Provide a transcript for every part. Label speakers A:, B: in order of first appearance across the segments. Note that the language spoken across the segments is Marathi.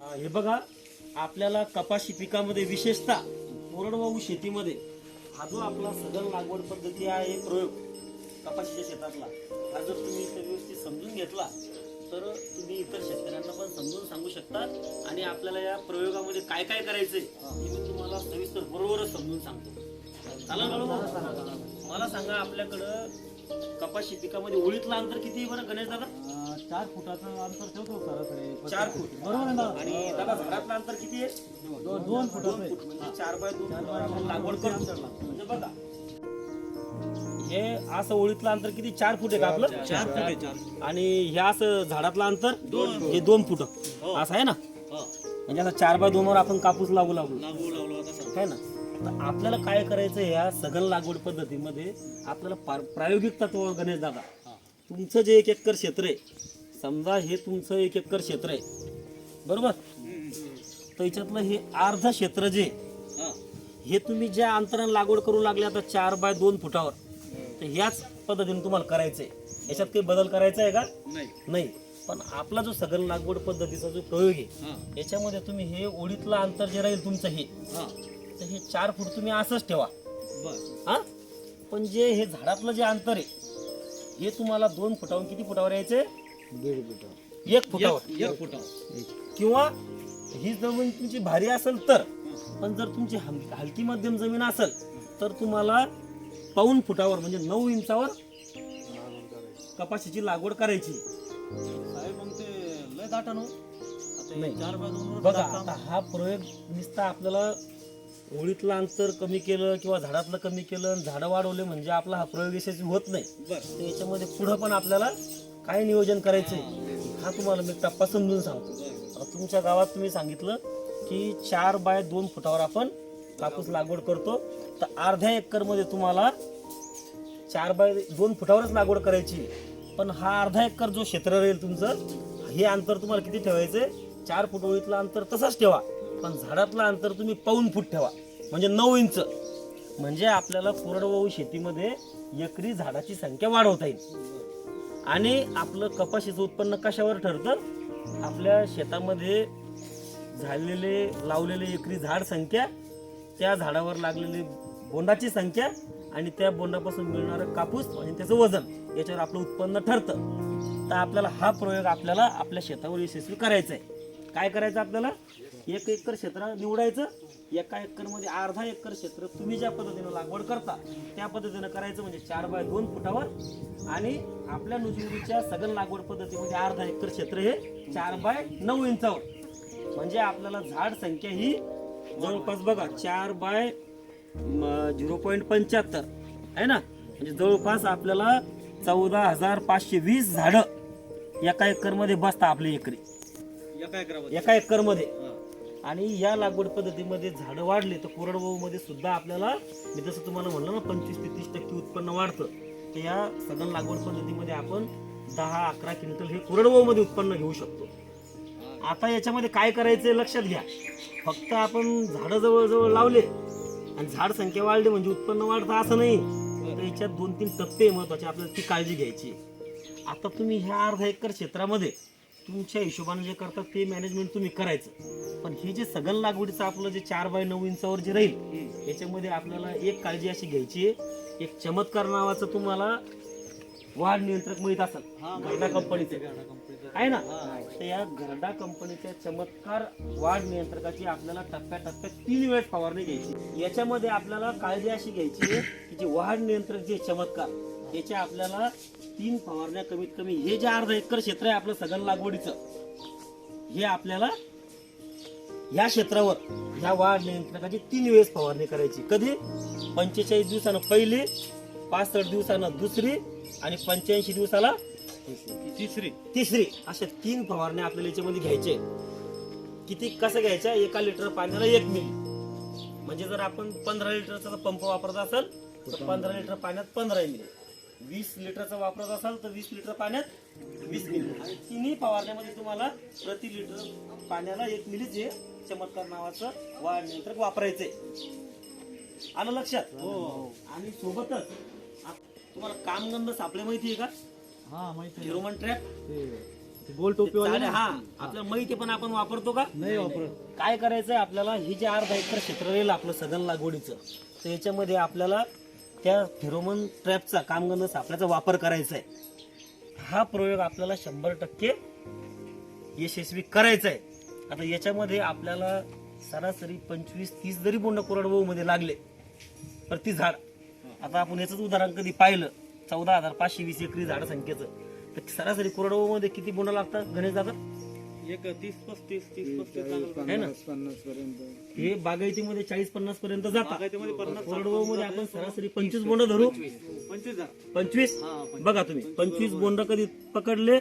A: हे बघा आपल्याला कपाशी पिकामध्ये विशेषतः कोरडवाहू शेतीमध्ये हा जो आपला सघन लागवड पद्धती आहे प्रयोग कपाशीच्या शेतातला हा जर तुम्ही इथं व्यवस्थित समजून घेतला तर तुम्ही इतर शेतकऱ्यांना पण समजून सांगू शकता. आणि आपल्याला या प्रयोगामध्ये काय काय करायचंय हे मी तुम्हाला सविस्तर बरोबरच समजून सांगतो. चला मला सांगा आपल्याकडं कपाशी पिकामध्ये ओळीतलं अंतर किती बरं गणेश दादा
B: चार फुटाचं अंतर ठेवतो सरासरी.
A: चार फूट.
B: बरोबर आहे ना?
A: आणि दादा झाडातलं अंतर किती आहे?
B: दोन दोन
A: दोन
B: फुटाचं
A: फूट म्हणजे चार बाय दोन आपण लागवड करतो म्हणजे बघा. हे असं ओळीतलं अंतर किती? चार फूट आहे का आपलं?
B: चार फूट आहे चार
A: आणि हे असं झाडातलं अंतर? हे दोन फूट. असं आहे ना? म्हणजे असं चार बाय दोन वर आपण कापूस लागू लागू.
B: लागू लावलो आता सर
A: आहे ना? तर आपल्याला काय करायचं या सघन लागवड पद्धतीमध्ये आपल्याला पार- प्रायोगिक तत्वावर गणेश दादा तुमचं जे एक एकर क्षेत्र आहे समजा हे तुमचं एक एकर क्षेत्र आहे. बरोबर? तर याच्यातलं हे अर्ध क्षेत्र जे आहे, हे तुम्ही ज्या अंतराने लागवड करू लागले आता चार बाय दोन फुटावर तर ह्याच पद्धतीने तुम्हाला करायचंय. याच्यात काही बदल करायचा आहे का?
B: नाही.
A: नाही. पण आपला जो सघन लागवड पद्धतीचा जो प्रयोग आहे
B: हा.
A: याच्यामध्ये तुम्ही हे ओढीतलं अंतर जे राहील तुमचं हे
B: हा.
A: तर हे चार फूट तुम्ही असंच ठेवा. हा? पण जे हे झाडातलं जे अंतर आहे हे तुम्हाला दोन फुटावरून किती फुटावर यायचे
B: दीड फुट
A: एक फुटावर.
B: एक फुटावर.
A: किंवा ही जमीन तुमची भारी असेल तर पण जर तुमची हल- हलकी मध्यम जमीन असेल तर तुम्हाला पाऊन फुटावर म्हणजे नऊ इंचावर कपाशीची लागवड करायची.
B: साहेब मग ते लय दाटा नो आता हे
A: नाही.
B: चार बाय दोन वर
A: बघा
B: दाटा.
A: आता हा प्रयोग नुसता आपल्याला ओळीतलं अंतर कमी केलं किंवा झाडातलं कमी केलं आणि झाडं वाढवले म्हणजे आपला हा प्रयोग यशस्वी होत नाही.
B: बर.
A: तर याच्यामध्ये पुढं पण आपल्याला काय नियोजन करायचंय? हा तुम्हाला मी टप्पा समजून सांगतो. आता तुमच्या गावात तुम्ही सांगितलं की चार बाय दोन फुटावर आपण कापूस लागवड करतो. तर अर्ध्या एकरमध्ये तुम्हाला चार बाय दोन फुटावरच लागवड करायची पण हा अर्धा एकर जो क्षेत्र राहील तुमचं हे अंतर तुम्हाला किती ठेवायचं चार फूट ओळीतलं अंतर तसंच ठेवा. पण झाडातलं अंतर तुम्ही पाऊन फूट ठेवा. म्हणजे नऊ इंच. म्हणजे आपल्याला कोरडवाहू शेतीमध्ये एकरी झाडाची संख्या वाढवता येईल. आणि आपलं कपाशीचं उत्पन्न कशावर ठरतं? आपल्या शेतामध्ये झालेले लावलेले एकरी झाड संख्या त्या झाडावर लागलेली बोंडाची संख्या आणि त्या बोंडापासून मिळणारं कापूस आणि त्याचं वजन याच्यावर आपलं उत्पन्न ठरतं. तर आपल्याला हा प्रयोग आपल्याला आपल्या शेतावर यशस्वी करायचा आहे. काय करायचं आपल्याला? एक एकर क्षेत्र निवडायचं एका एकरमध्ये अर्धा एकर क्षेत्र तुम्ही ज्या पद्धतीनं लागवड करता त्या पद्धतीनं करायचं म्हणजे चार बाय दोन फुटावर आणि आपल्या नुजुरीच्या सगळं लागवड पद्धतीमध्ये अर्धा एकर क्षेत्र हे चार बाय नऊ इंचावर. म्हणजे आपल्याला झाड संख्या ही जवळपास बघा चार बाय झिरो पॉईंट पंच्याहत्तर. आहे ना? म्हणजे जवळपास आपल्याला चौदा हजार पाचशे वीस झाडं एका एकरमध्ये बसता आपली एकरी.
B: एका
A: एकरमध्ये. आणि या लागवड पद्धतीमध्ये झाडं वाढले तर कोरडवाहू मध्ये सुद्धा आपल्याला मी जसं तुम्हाला म्हणलं ना पंचवीस ते तीस टक्के उत्पन्न वाढतं. तर या सघन लागवड पद्धतीमध्ये आपण दहा अकरा क्विंटल हे कोरडवाहूमध्ये उत्पन्न घेऊ शकतो. आता याच्यामध्ये काय करायचंय लक्षात घ्या. फक्त आपण झाडं जवळजवळ लावले आणि झाड संख्या वाढली म्हणजे उत्पन्न वाढतं असं नाही. तर याच्यात दोन तीन टप्पे महत्त्वाचे आपल्याला ती काळजी घ्यायची. आता तुम्ही ह्या अर्धा एकर क्षेत्रामध्ये तुमच्या हिशोबाने जे करतात ते मॅनेजमेंट तुम्ही करायचं. पण हे जे सगळं लागवडीचं आपलं जे चार बाय नऊ इंचावर जे राहील याच्यामध्ये आपल्याला एक काळजी अशी घ्यायची आहे. एक चमत्कार नावाचं तुम्हाला वाढ नियंत्रक मिळत असेल. गर्डा कंपनीचे. आहे ना. तर या गर्डा कंपनीच्या चमत्कार वाढ नियंत्रकाची आपल्याला टप्प्याटप्प्यात तीन वेळेस फवारणी घ्यायची. याच्यामध्ये आपल्याला काळजी अशी घ्यायची की जे वाढ नियंत्रक जे चमत्कार याच्या आपल्याला तीन फवारण्या कमीत कमी हे जे अर्धा एकर क्षेत्र आहे आपलं सगळं लागवडीचं हे आपल्याला या क्षेत्रावर ह्या वाढ नियंत्रकाची तीन वेळेस फवारणी करायची. कधी? पंचेचाळीस दिवसानं पहिली पासष्ट दिवसानं दुसरी आणि पंच्याऐंशी दिवसाला
B: तिसरी.
A: तिसरी. अशा तीन फवारण्या आपल्याला याच्यामध्ये घ्यायचे. किती कसं घ्यायच्या एका लिटर पाण्याला एक मिली. म्हणजे जर आपण पंधरा लिटरचा पंप वापरत असेल तर पंधरा लिटर पाण्यात पंधरा मिली. वीस लिटरचा वापरत असाल तर वीस लिटर पाण्यात वीस मिली. आणि तिन्ही फवारण्यामध्ये तुम्हाला प्रति लिटर पाण्याला एक मिली जे चमत्कार नावाचं वाढ नियंत्रक वापरायचंय. आलं लक्षात?
B: हो
A: आणि सोबतच तुम्हाला कामगंध सापळे माहिती आहे का?
B: हा माहिती.
A: हिरोमन ट्रॅप
B: गोल टोपी
A: हा आपल्या माहिती पण आपण वापरतो का?
B: नाही वापरत.
A: काय करायचंय आपल्याला? हे जे अर्धा एकर क्षेत्र राहील आपलं सदन लागवडीचं तर याच्यामध्ये आपल्याला त्या फेरोमन ट्रॅपचा कामगंध सापळ्याचा वापर करायचा आहे हा प्रयोग आपल्याला शंभर टक्के यशस्वी करायचा आहे आता याच्यामध्ये आपल्याला सरासरी पंचवीस तीस जरी बोंड कोरडवाहूमध्ये लागले प्रति झाड आता आपण याच उदाहरण कधी पाहिलं चौदा हजार पाचशे वीस एकरी झाड संख्येचं तर सरासरी कोरडवाहूमध्ये किती बोंड लागतात? गणेश दादा?
B: एक तीस पस्तीस तीस पस्तीस लागलं.
A: है हे बागायतीमध्ये चाळीस पन्नास पर्यंत जातात
B: बागायतीमध्ये पन्नास
A: कोरडवाहू मध्ये आपण सरासरी पंचवीस बोंड धरू.
B: पंचवीस
A: पंचवीस?
B: हा पंचवीस.
A: बघा तुम्ही. पंचवीस बोंड कधी पकडले?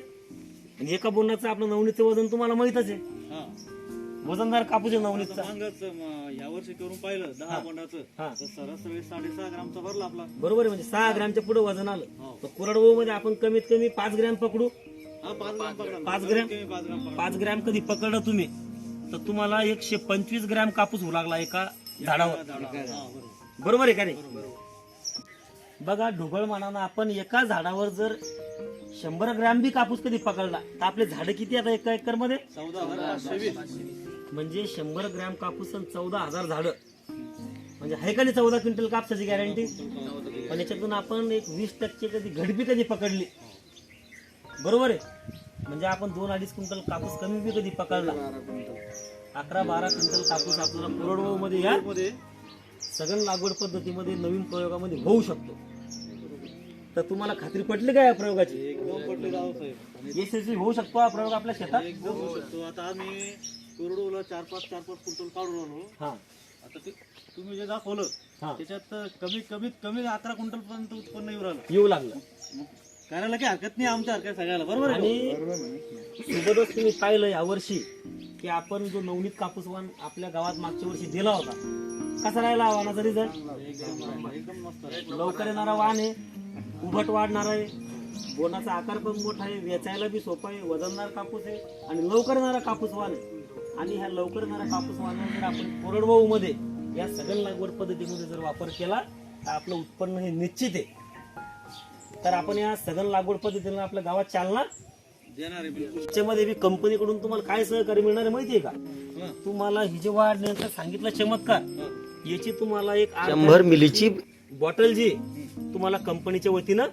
A: आणि एका बोंडाचं आपलं नवनीचं वजन तुम्हाला माहितच आहे.
B: हा.
A: वजनदार कापूस आहे नवनीतचा.
B: मागच या वर्षी करून पाहिलं दहा बोंडाचं.
A: हा.
B: तर सरासरी साडेसहा ग्रामचा भरला आपला.
A: बरोबर आहे म्हणजे सहा ग्रॅमच्या पुढे वजन आलं.
B: हो.
A: तर कोरडवाहू मध्ये आपण कमीत कमी पाच ग्रॅम पकडू.
B: पाच ग्राम
A: पाच ग्रॅम? कधी पकडलं तुम्ही? तर तुम्हाला एकशे पंचवीस ग्रॅम कापूस होऊ लागला एका झाडावर.
B: झाडा. हा, बरोबर.
A: आहे का नाही? बघा ढोबळ मानानं आपण एका झाडावर जर शंभर ग्रॅम बी कापूस कधी पकडला तर आपले झाड किती आता एका
B: एकरमध्ये
A: म्हणजे शंभर ग्रॅम कापूस आणि चौदा हजार झाड. म्हणजे आहे का नाही चौदा क्विंटल कापसाची गॅरंटी पण याच्यातून आपण एक वीस टक्के कधी घडबी कधी पकडली? बरोबर आहे. म्हणजे आपण दोन अडीच क्विंटल कापूस कमी बी कधी पकडला? अकरा बारा क्विंटल कापूस आपल्याला कोरडवाहू मध्ये या सगळं लागवड पद्धतीमध्ये नवीन प्रयोगामध्ये होऊ शकतो. तर तुम्हाला खात्री पटली का या प्रयोगाची?
B: एकदम पडले राव साहेब. आणि
A: यशस्वी होऊ शकतो हा प्रयोग आपल्या शेतात?
B: एकदम होऊ शकतो. आता आम्ही कोरडूला चार पाच चार पाच क्विंटल काढून आलो.
A: हा.
B: आता ते तुम्ही जे दाखवलं
A: हा.
B: त्याच्यात कमीत कमीत कमी अकरा क्विंटल पर्यंत उत्पन्न येऊ राहिलं.
A: येऊ लागलं.
B: मग करायला काही हरकत नाही आमच्या हरकत सगळ्याला. बरोबर आहे
A: आणि सोबतच तुम्ही पाहिलं यावर्षी की आपण जो नवनीत कापूस वाण आपल्या गावात मागच्या वर्षी दिला होता कसा राहिला हा वाणाचा रिझल्ट लवकर येणारा वाण आहे उभट वाढणार आहे बोनाचा आकार पण मोठा आहे वेचायला बी सोपा आहे वजनदार कापूस आहे आणि लवकर येणारा कापूस वाण आहे. आणि ह्या लवकर येणारा कापूस वाणावर जर आपण कोरडवाहूमध्ये या सगळ्या लागवड पद्धतीमध्ये जर वापर केला तर आपलं उत्पन्न हे निश्चित आहे. तर आपण या सघन लागवड पद्धतीने आपल्या गावात
B: बिलकुल.
A: त्याच्यामध्ये बी कंपनीकडून तुम्हाला काय सहकार्य मिळणार आहे माहितीये का. तुम्हाला ही जे वाढण्याचा सांगितलं चमत्कार. याची तुम्हाला एक
C: शंभर मिलीची
A: बॉटल जी तुम्हाला कंपनीच्या वतीनं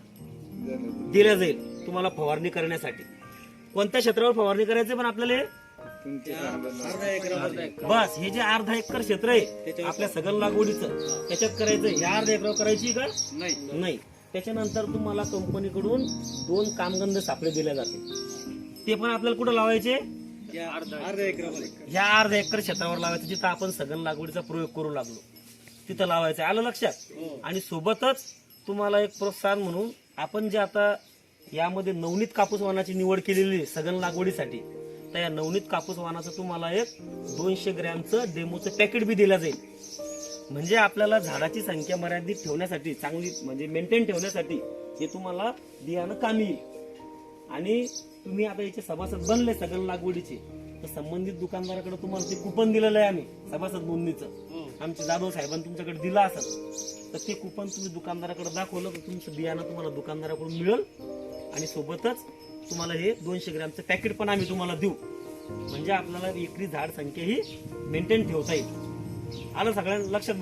A: दिल्या जाईल तुम्हाला फवारणी करण्यासाठी. कोणत्या क्षेत्रावर फवारणी करायची पण आपल्याला? हे? बस हे जे अर्धा एकर क्षेत्र आहे आपल्या सगळं लागवडीचं त्याच्यात करायचं ह्या अर्धा एकर करायची का?
B: नाही.
A: नाही. त्याच्यानंतर तुम्हाला कंपनीकडून दोन कामगंध सापळे दिले जाते ते पण आपल्याला कुठं लावायचे?
B: अर्धा
A: ह्या अर्ध्या एकर क्षेत्रावर लावायचं. जिथं आपण सघन लागवडीचा प्रयोग करू लागलो. तिथं लावायचं. आलं लक्षात?
B: हो.
A: आणि सोबतच तुम्हाला एक प्रोत्साहन म्हणून आपण जे आता यामध्ये नवनीत कापूस वाणाची निवड केलेली सघन लागवडीसाठी तर या नवनीत कापूस वाणाचं तुम्हाला एक दोनशे ग्रॅमचं डेमोचं पॅकेट बी दिलं जाईल. म्हणजे आपल्याला झाडाची संख्या मर्यादित ठेवण्यासाठी चांगली म्हणजे मेंटेन ठेवण्यासाठी हे तुम्हाला बियाणं कामी येईल. आणि तुम्ही आता याचे सभासद बनले सगळं लागवडीचे तर संबंधित दुकानदाराकडे तुम्हाला ते कुपन दिलेलं आहे आम्ही सभासद नोंदणीचं. आमचे जाधव साहेबांनी तुमच्याकडे दिलं असेल तर ते कुपन तुम्ही दुकानदाराकडे दाखवलं तर तुमचं बियाणं तुम्हाला दुकानदाराकडून मिळेल. आणि सोबतच तुम्हाला हे दोनशे ग्रॅमचं पॅकेट पण आम्ही तुम्हाला देऊ. म्हणजे आपल्याला एकरी झाड संख्या ही मेंटेन ठेवता येईल. आलं सगळ्यांना लक्षात